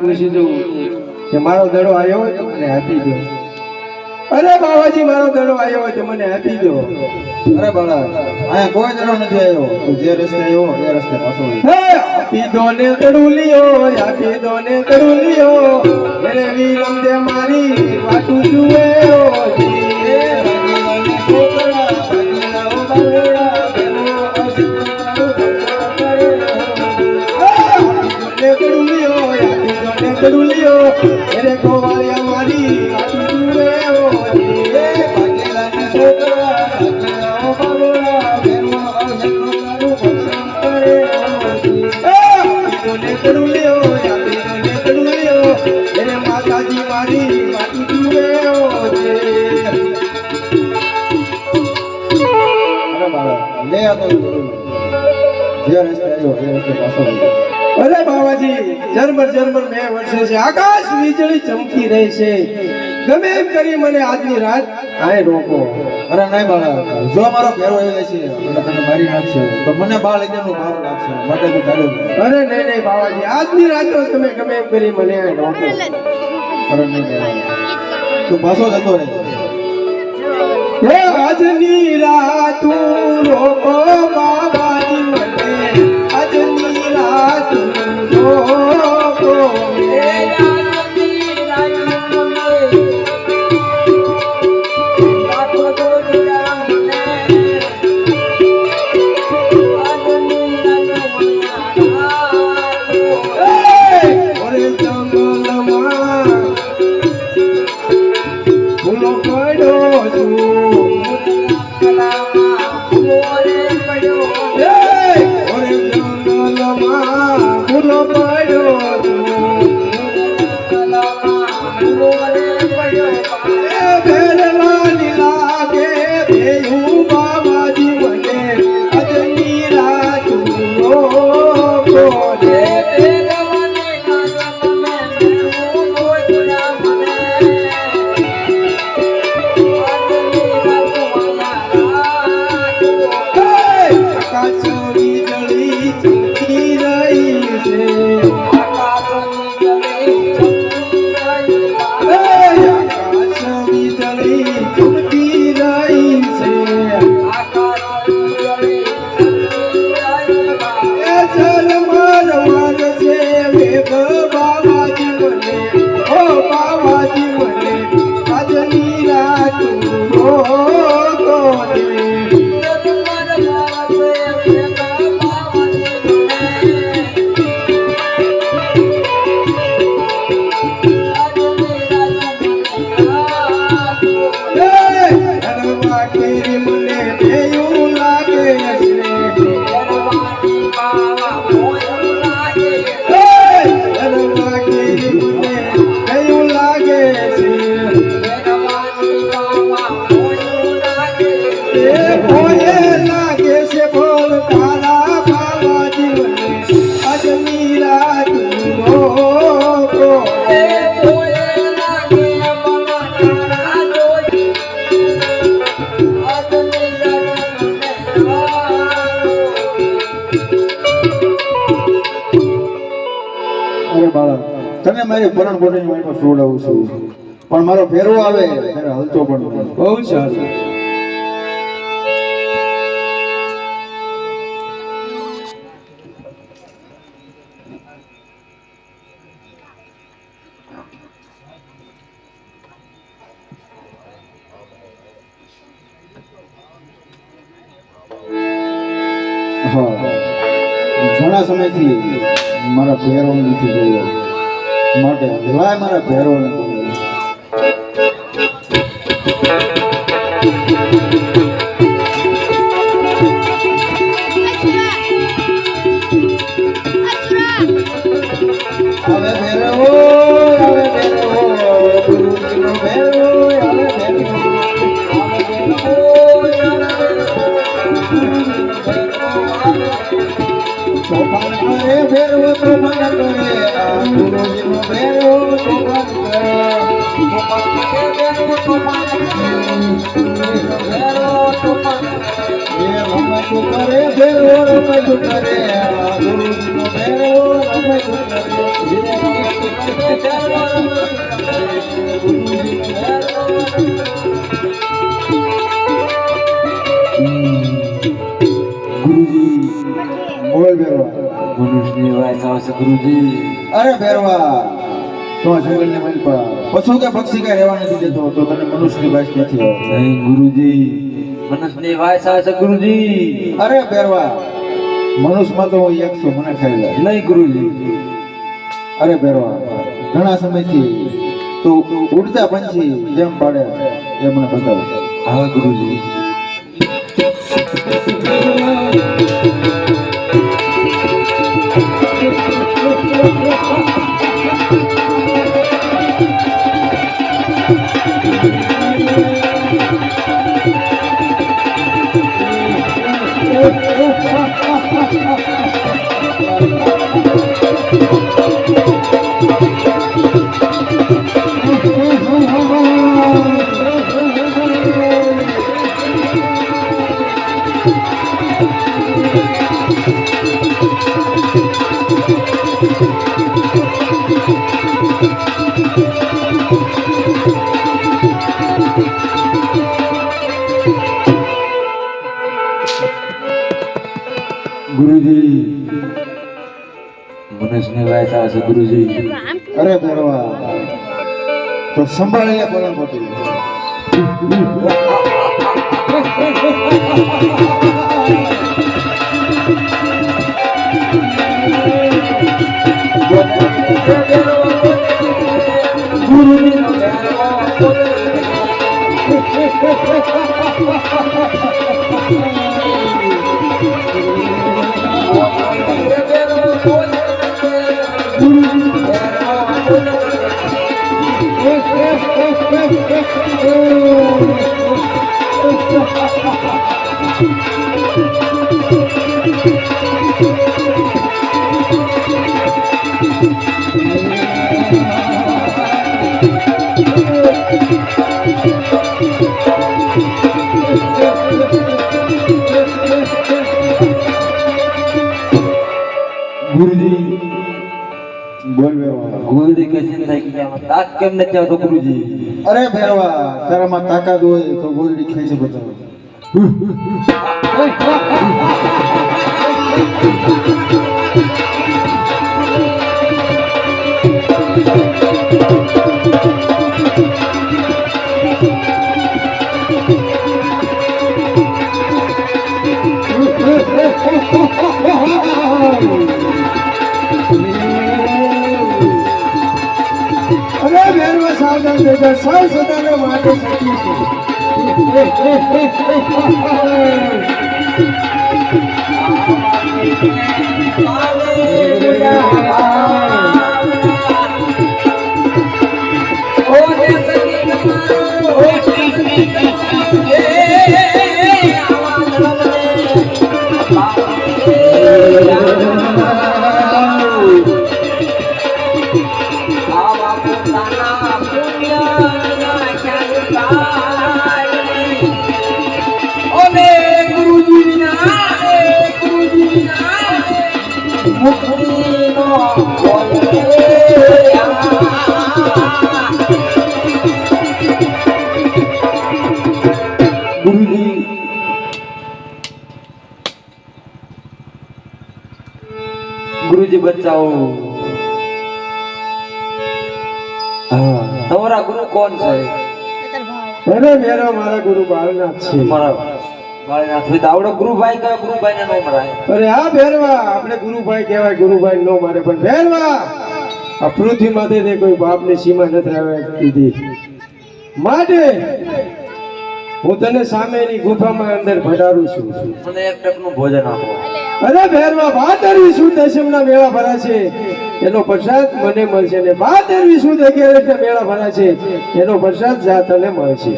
પૂછી દઉં. કે મારો દડો આવ્યો હોય તો મને આપી દો. અરે બાબાજી મારો દડો આવ્યો હોય તો મને આપી દો. અરે બાળા અહીંયા કોઈ દડો નથી આવ્યો તું જે રસ્તે આવ્યો એ રસ્તે પાછો આપી દો ને દડુલિયો આપી દો ને દડુલિયો અરે વીરમ દે મારી વાટું જુએ અરે બાબાજી બે વર્ષે છે આકાશ વીજળી ચમકી રહી છે ગમે એમ કરી મને આજની રાત આય રોકો અરે નહીં બાળા જો મારો ભેરો આવ્યો છે તને મારી નાખશે તો મને બાળ એકદમનો ભાવ લાગશે માટે તું ચાલ્યો અરે નહીં નહીં બાબાજી આજની રાત તમે ગમે એમ કરી મને આય રોકો અરે તું પાછો જતો રહે હે આજની રાત રોકો બાબાજી મને આજની રાત રોકો જંગલમાં ફૂલો પડ્યો છું. આકાશ તને મારી પરણ બોટીની વાટમાં સુવડાવું છું પણ મારો ફેરવો આવે, ત્યારે હલતો પણ. બહુ સારું ઘણા સમયથી મારા ભેરો નથી જોયો. માટે લાય મારા ભેરોને કરે ભેરો રમજ કરે ગુરુનો ભેરો રમજ કરે અરે ભેરવા તો જંગલ ને મન પર પશુ કે પક્ષી કઈ રહેવા નથી દેતો તો તને મનુષ્યની ભાષ નથી નહીં ગુરુજી. મનસની વાયસા છે ગુરુજી. અરે બેરવા મનુષ્યમાં તો હું એક છું મને ખાઈ જાય નહીં ગુરુજી. અરે ભેરવા ઘણા સમયથી તું ઉડતા પંછી જેમ પાડે એ મને બતાવ. હા ગુરુજી. ગુરુજી. મનસની વાયસ છે ગુરુજી. અરે ભરવા તો સંભાળીને બોલા મોટી. ગુરુજી બોલ ભેરવા ગુરુજી કે ચિંતા કી તાક કેમ નથી આવતો ગુરુજી અરે ભેરવા તારામાં તાકાત હોય તો ગોલડી ખેંચી બતાવ ભેરવા સાવધાન દેજો સૌ સદાને માટે સત્ય ગુરુજી ગુરુજી બચાવો તમારા ગુરુ કોણ છે? ભેરવા મારા ગુરુ બાળનાથ છે. તમારા અરે હા ભેરવા. આપણે ગુરુભાઈ કહેવાય ગુરુભાઈ નો મારે પણ ભેરવા! આ પૃથ્વી માથે તે કોઈ બાપની સીમા નથી આવે કીધી માટે હું તને સામેની ગુફામાં અંદર ભડારું છું. મને એક ટકનું ભોજન આપો. અરે ભેરવા ભાદરવી શું? દશમના મેળા ભરા છે. એનો પ્રસાદ મને મળશે ને ભાદરવી શું? અગિયારસના મેળા ભરા છે. એનો પ્રસાદ જા તને મળશે.